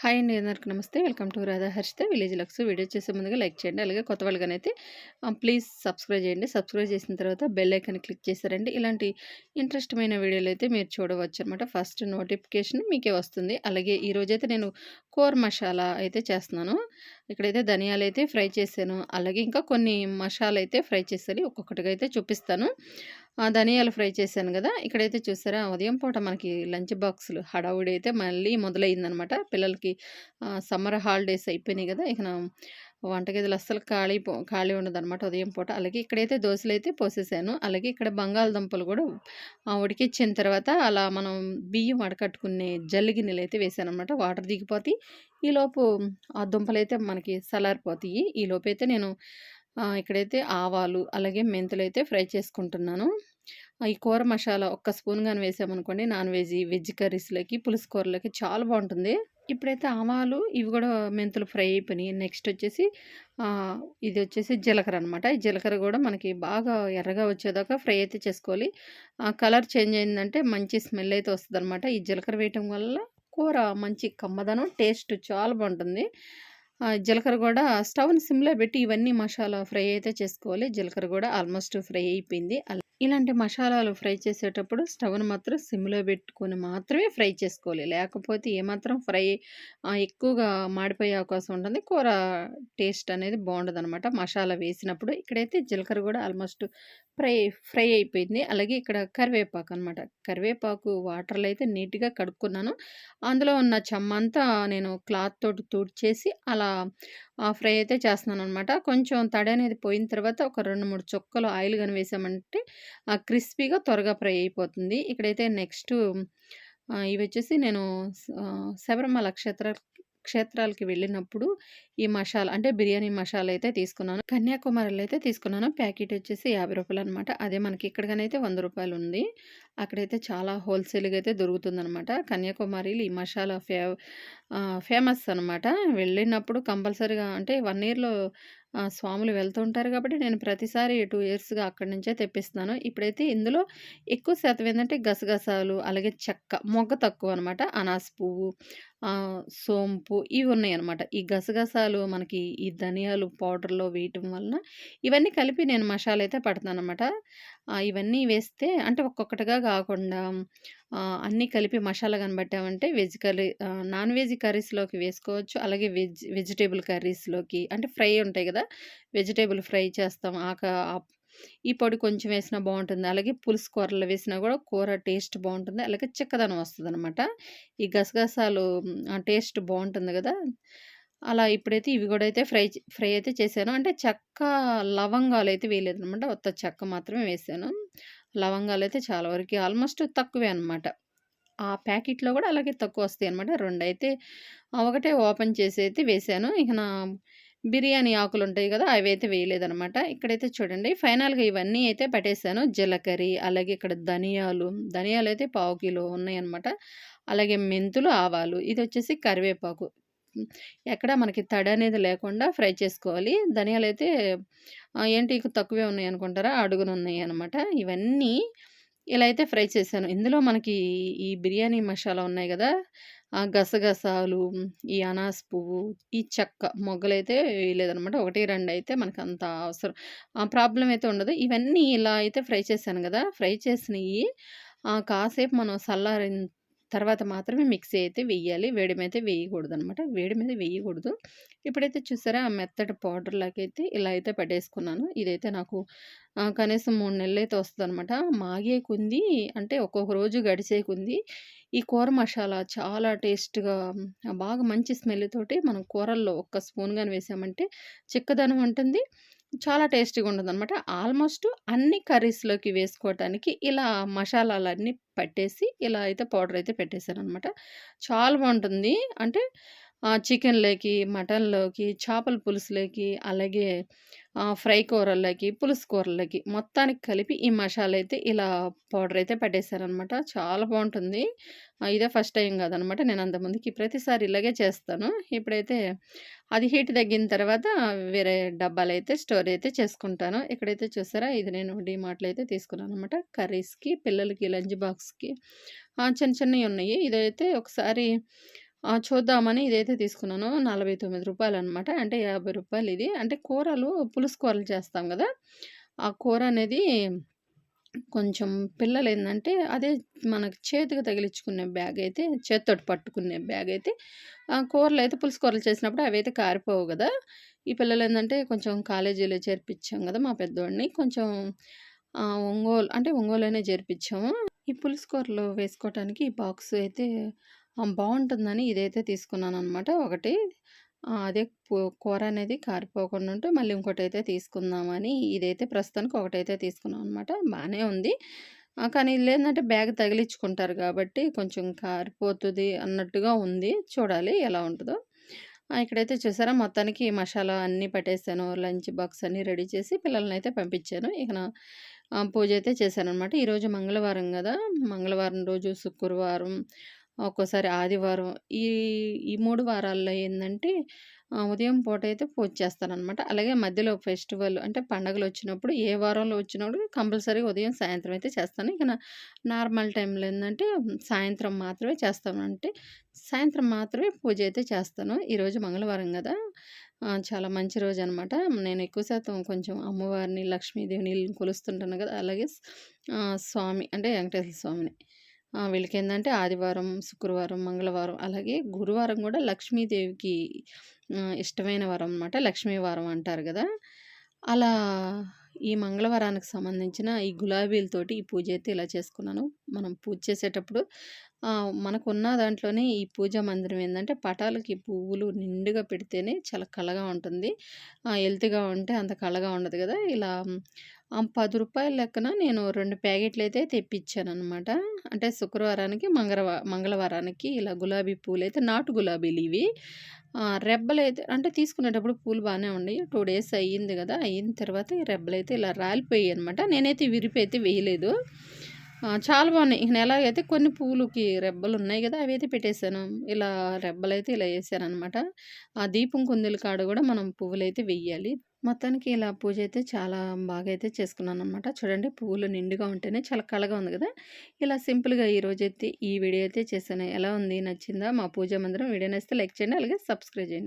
Hi అండి అందరికీ నమస్తే. Welcome to Radha Harshita. Village Lux video చేసే ముందుగా లైక్ చేయండి. అలాగే కొత్త వాళ్ళగానైతే ప్లీజ్ సబ్స్క్రైబ్ చేయండి. సబ్స్క్రైబ్ చేసిన తర్వాత బెల్ ఐకన్ క్లిక్ చేశారండి. ఇలాంటి ఇంట్రెస్టమైన వీడియోలు అయితే మీరు చూడవచ్చు అనమాట ఫస్ట్ నోటిఫికేషన్ మీకే వస్తుంది. అలాగే ఈరోజైతే నేను కోర్ మసాలా అయితే చేస్తున్నాను. ఇక్కడైతే ధనియాలు అయితే ఫ్రై చేశాను. అలాగే ఇంకా కొన్ని మసాలా అయితే ఫ్రై చేసేది ఒక్కొక్కటిగా అయితే చూపిస్తాను. ధనియాలు ఫ్రై చేశాను కదా! ఇక్కడైతే చూసారా ఉదయం పూట మనకి లంచ్ బాక్సులు హడావుడి అయితే మళ్ళీ మొదలైందనమాట. పిల్లలకి సమ్మర్ హాలిడేస్ అయిపోయినాయి కదా! ఇక వంటగదిలో అస్సలు ఖాళీ ఖాళీ ఉండదన్నమాట ఉదయం పూట. అలాగే ఇక్కడైతే దోశలు అయితే పోసేసాను. అలాగే ఇక్కడ బంగాళదుంపలు కూడా ఉడికిచ్చిన తర్వాత అలా మనం బియ్యం వడకట్టుకునే జల్లి గిన్నెలు అయితే వేసాను అనమాట వాటర్ దిగిపోతాయి. ఈలోపు ఆ దుంపలు అయితే మనకి సలారిపోతాయి. ఈలోపు అయితే నేను ఇక్కడైతే ఆవాలు అలాగే మెంతులు అయితే ఫ్రై చేసుకుంటున్నాను. ఈ కూర మసాలా ఒక్క స్పూన్ కానీ వేసామనుకోండి నాన్ వెజ్ వెజ్ కర్రీస్లోకి పులుసు కూరలకి చాలా బాగుంటుంది. ఇప్పుడైతే ఆవాలు ఇవి కూడా మెంతులు ఫ్రై అయిపోయినాయి. నెక్స్ట్ వచ్చేసి ఇది వచ్చేసి జీలకర్ర అనమాట ఈ జీలకర్ర కూడా మనకి బాగా ఎర్రగా వచ్చేదాకా ఫ్రై అయితే చేసుకోవాలి. కలర్ చేంజ్ అయిందంటే మంచి స్మెల్ అయితే వస్తుంది ఈ జీలకర్ర వేయటం వల్ల కూర మంచి కమ్మదనం టేస్ట్ చాలా బాగుంటుంది. జీలకర్ర కూడా స్టవ్ని సిమ్లో పెట్టి ఇవన్నీ మసాలా ఫ్రై అయితే చేసుకోవాలి. జీలకర్ర కూడా ఆల్మోస్ట్ ఫ్రై అయిపోయింది. ఇలాంటి మసాలాలు ఫ్రై చేసేటప్పుడు స్టవ్ను మాత్రం సిమ్లో పెట్టుకొని మాత్రమే ఫ్రై చేసుకోవాలి. లేకపోతే ఏమాత్రం ఫ్రై ఎక్కువగా మాడిపోయే అవకాశం ఉంటుంది కూర టేస్ట్ అనేది బాగుండదు అనమాట మసాలా వేసినప్పుడు ఇక్కడైతే జీలకర్ర కూడా ఆల్మోస్ట్ ఫ్రై ఫ్రై అయిపోయింది. అలాగే ఇక్కడ కరివేపాకు అనమాట కరివేపాకు వాటర్లో అయితే నీట్గా కడుక్కున్నాను. అందులో ఉన్న చెమ్మంతా నేను క్లాత్ తోటి తుడిచేసి అలా ఫ్రై అయితే చేస్తున్నాను అనమాట కొంచెం తడి అనేది పోయిన తర్వాత ఒక రెండు మూడు చుక్కలు ఆయిల్ కానీ వేసామంటే క్రిస్పీగా త్వరగా ఫ్రై అయిపోతుంది. ఇక్కడైతే నెక్స్ట్ ఇవి వచ్చేసి నేను శబరిమల నక్షత్ర క్షేత్రాలకి వెళ్ళినప్పుడు ఈ మసాలా అంటే బిర్యానీ మసాలా అయితే తీసుకున్నాను. కన్యాకుమారిలో అయితే తీసుకున్నాను. ప్యాకెట్ వచ్చేసి యాభై రూపాయలు అనమాట అదే మనకి ఇక్కడికనైతే వంద రూపాయలు ఉంది. అక్కడైతే చాలా హోల్సేల్గా అయితే దొరుకుతుందనమాట కన్యాకుమారిలో ఈ మసాలా ఫే ఫేమస్ అనమాట వెళ్ళినప్పుడు కంపల్సరీగా అంటే వన్ ఇయర్లో స్వాములు వెళ్తూ ఉంటారు కాబట్టి నేను ప్రతిసారి టూ ఇయర్స్గా అక్కడి నుంచే తెప్పిస్తున్నాను. ఇప్పుడైతే ఇందులో ఎక్కువ శాతం ఏంటంటే గసగసాలు అలాగే చెక్క మొగ్గ తక్కువ అనమాట అనాస పువ్వు సోంపు ఇవి ఉన్నాయన్నమాట. ఈ గసగసాలు మనకి ఈ ధనియాలు పౌడర్లో వేయటం వలన ఇవన్నీ కలిపి నేను మసాలా అయితే పడతాను అనమాట ఇవన్నీ వేస్తే అంటే ఒక్కొక్కటిగా కాకుండా అన్నీ కలిపి మసాలా కనబట్టామంటే వెజ్ కర్రీ నాన్ వెజ్ కర్రీస్లోకి వేసుకోవచ్చు. అలాగే వెజ్ వెజిటేబుల్ కర్రీస్లోకి అంటే ఫ్రై ఉంటాయి కదా వెజిటేబుల్ ఫ్రై చేస్తాం. ఆక ఈ పొడి కొంచెం వేసినా బాగుంటుంది. అలాగే పులుసు కూరలు వేసినా కూడా కూర టేస్ట్ బాగుంటుంది. అలాగే చిక్కదనం వస్తుంది అనమాట ఈ గసగసాలు టేస్ట్ బాగుంటుంది కదా. అలా ఇప్పుడైతే ఇవి కూడా అయితే ఫ్రై ఫ్రై అయితే చేశాను. అంటే చెక్క లవంగాలు అయితే వేయలేదు అనమాట కొత్త చెక్క మాత్రమే వేసాను. లవంగాలు అయితే చాలా వరకు ఆల్మోస్ట్ తక్కువే అనమాట ఆ ప్యాకెట్లో కూడా అలాగే తక్కువ వస్తాయి అనమాట రెండు అయితే ఒకటే ఓపెన్ చేసి అయితే వేసాను. ఇక నా బిర్యానీ ఆకులు ఉంటాయి కదా అవి అయితే వేయలేదనమాట. ఇక్కడైతే చూడండి ఫైనల్గా ఇవన్నీ అయితే పెట్టేశాను జీలకర్రీ అలాగే ఇక్కడ ధనియాలు ధనియాలు అయితే పావు కిలో ఉన్నాయన్నమాట. అలాగే మెంతులు ఆవాలు ఇది వచ్చేసి కరివేపాకు. ఎక్కడ మనకి తడి అనేది లేకుండా ఫ్రై చేసుకోవాలి. ధనియాలు అయితే ఏంటి తక్కువే ఉన్నాయి అనుకుంటారా అడుగును ఉన్నాయి అనమాట ఇవన్నీ ఇలా అయితే ఫ్రై చేశాను. ఇందులో మనకి ఈ బిర్యానీ మసాలా ఉన్నాయి కదా! ఆ గసగసాలు ఈ అనాస పువ్వు ఈ చెక్క మొగ్గలైతే వేయలేదనమాట ఒకటి రెండు అయితే మనకు అంత అవసరం. ఆ ప్రాబ్లం అయితే ఉండదు. ఇవన్నీ ఇలా అయితే ఫ్రై చేశాను కదా! ఫ్రై చేసినవి కాసేపు మనం చల్లారిన తర్వాత మాత్రమే మిక్సీ అయితే వేయాలి వేడి మీద వేయకూడదు అనమాట వేడి మీద వేయకూడదు. ఇప్పుడైతే చూసారా ఆ మెత్తటి పౌడర్లాగైతే అయితే ఇలా అయితే పడేసుకున్నాను. ఇదైతే నాకు కనీసం మూడు నెలలు అయితే వస్తుంది అనమాట మాగే కుంది అంటే ఒక్కొక్క రోజు గడిచే కుంది ఈ కూర మసాలా చాలా టేస్ట్గా బాగా మంచి స్మెల్ తోటి మనం కూరల్లో ఒక్క స్పూన్ కానీ వేసామంటే చిక్కదనం ఉంటుంది చాలా టేస్టీగా ఉంటుంది అనమాట ఆల్మోస్ట్ అన్ని కర్రీస్లోకి వేసుకోవటానికి ఇలా మసాలాలన్నీ పట్టేసి ఇలా అయితే పౌడర్ అయితే అనమాట చాలా బాగుంటుంది అంటే చికెన్లోకి మటన్లోకి చేపల పులుసులోకి అలాగే ఫ్రై కూరల్లోకి పులుసు కూరల్లోకి మొత్తానికి కలిపి ఈ మసాలా అయితే ఇలా పౌడర్ అయితే పెట్టేశారనమాట. చాలా బాగుంటుంది. ఇదే ఫస్ట్ టైం కాదనమాట. నేను అంతమందికి ప్రతిసారి ఇలాగే చేస్తాను. ఇప్పుడైతే అది హీట్ తగ్గిన తర్వాత వేరే డబ్బాలు అయితే స్టోర్ అయితే చేసుకుంటాను. ఇక్కడైతే చూసారా ఇది నేను డీమార్ట్లో అయితే తీసుకున్నాను అనమాట కర్రీస్కి పిల్లలకి లంచ్ బాక్స్కి. చిన్న చిన్నవి ఉన్నాయి. ఇదైతే ఒకసారి చూద్దామని ఇదైతే తీసుకున్నాను. నలభై తొమ్మిది రూపాయలు అనమాట. అంటే యాభై రూపాయలు ఇది. అంటే కూరలు పులుసు కూరలు చేస్తాం కదా ఆ కూర అనేది కొంచెం పిల్లలు ఏంటంటే అదే మనకు చేతికి తగిలించుకునే బ్యాగ్ అయితే చేత్తోటి పట్టుకునే బ్యాగ్ అయితే ఆ కూరలు అయితే పులుసు కూరలు చేసినప్పుడు అవైతే కారిపోవు కదా ఈ పిల్లలు ఏంటంటే కొంచెం కాలేజీలో చేర్పించాం కదా మా పెద్దోడిని. కొంచెం ఒంగోలు అంటే ఒంగోలు అనే చేర్పించాము ఈ పులుసు కూరలు వేసుకోవటానికి ఈ బాక్స్ అయితే బాగుంటుందని ఇదైతే తీసుకున్నాను అనమాట ఒకటి. అదే కూర అనేది కారిపోకుండా ఉంటే మళ్ళీ ఇంకోటైతే తీసుకుందామని ఇదైతే ప్రస్తుతానికి ఒకటైతే తీసుకున్నాం అనమాట. బాగానే ఉంది. కానీ ఇది ఈళ్ళేందంటే బ్యాగ్ తగిలించుకుంటారు కాబట్టి కొంచెం కారిపోతుంది అన్నట్టుగా ఉంది. చూడాలి ఎలా ఉంటుందో ఇక్కడైతే చూసారా మొత్తానికి మసాలా అన్నీ పట్టేసాను. లంచ్ బాక్స్ అన్నీ రెడీ చేసి పిల్లలనైతే పంపించాను. ఇక నా అయితే చేశాను అనమాట ఈరోజు మంగళవారం కదా మంగళవారం రోజు, శుక్రవారం, ఒక్కోసారి ఆదివారం ఈ ఈ మూడు వారాల్లో ఏంటంటే ఉదయం పూట అయితే పూజ చేస్తాననమాట. అలాగే మధ్యలో ఫెస్టివల్ అంటే పండగలొచ్చినప్పుడు ఏ వారంలో వచ్చినప్పుడు కంపల్సరీగా ఉదయం, సాయంత్రం అయితే చేస్తాను. ఇక నార్మల్ టైంలో ఏంటంటే సాయంత్రం మాత్రమే చేస్తాను. అంటే సాయంత్రం మాత్రమే పూజ అయితే చేస్తాను. ఈరోజు మంగళవారం కదా చాలా మంచి రోజు అనమాట నేను ఎక్కువ శాతం కొంచెం అమ్మవారిని, లక్ష్మీదేవిని కొలుస్తుంటాను కదా అలాగే స్వామి అంటే వెంకటేశ్వర స్వామిని. వీళ్ళకి ఏంటంటే ఆదివారం, శుక్రవారం, మంగళవారం అలాగే గురువారం కూడా లక్ష్మీదేవికి ఇష్టమైన వారం అనమాట. లక్ష్మీ వారం అంటారు కదా అలా ఈ మంగళవారానికి సంబంధించిన ఈ గులాబీలతోటి ఈ పూజ అయితే ఇలా చేసుకున్నాను. మనం పూజ చేసేటప్పుడు మనకున్న దాంట్లోనే ఈ పూజా మందిరం ఏంటంటే పటాలకి పువ్వులు నిండుగా పెడితేనే చాలా కళగా ఉంటుంది. హెల్త్గా ఉంటే అంత కళగా ఉండదు కదా ఇలా పది రూపాయల లెక్కన నేను రెండు ప్యాకెట్లు అయితే తెప్పించాను అనమాట అంటే శుక్రవారానికి, మంగళవా మంగళవారానికి ఇలా గులాబీ పూలైతే నాటు గులాబీలివి. రెబ్బలు రెబ్బలైతే అంటే తీసుకునేటప్పుడు పూలు బాగానే ఉన్నాయి. టూ డేస్ అయ్యింది కదా అయిన తర్వాత ఈ రెబ్బలైతే ఇలా రాలిపోయాయనమాట. నేనైతే విరిపైతే వేయలేదు. చాలా బాగున్నాయి ఇక ఎలాగైతే కొన్ని పూలుకి రెబ్బలు ఉన్నాయి కదా అవి అయితే పెట్టేశాను ఇలా రెబ్బలైతే ఇలా వేసాను అనమాట ఆ దీపం కుందుల కాడ కూడా మనం పువ్వులైతే వెయ్యాలి. మొత్తానికి ఇలా పూజ అయితే చాలా బాగా అయితే చేసుకున్నాను అనమాట చూడండి పువ్వులు నిండుగా ఉంటేనే చాలా కళగా ఉంది కదా ఇలా సింపుల్‌గా ఈరోజైతే ఈ వీడియో అయితే చేశాను. ఎలా ఉంది? నచ్చిందా? మా పూజ మందిరం వీడియో నచ్చితే లైక్ చేయండి. అలాగే సబ్స్క్రైబ్ చేయండి.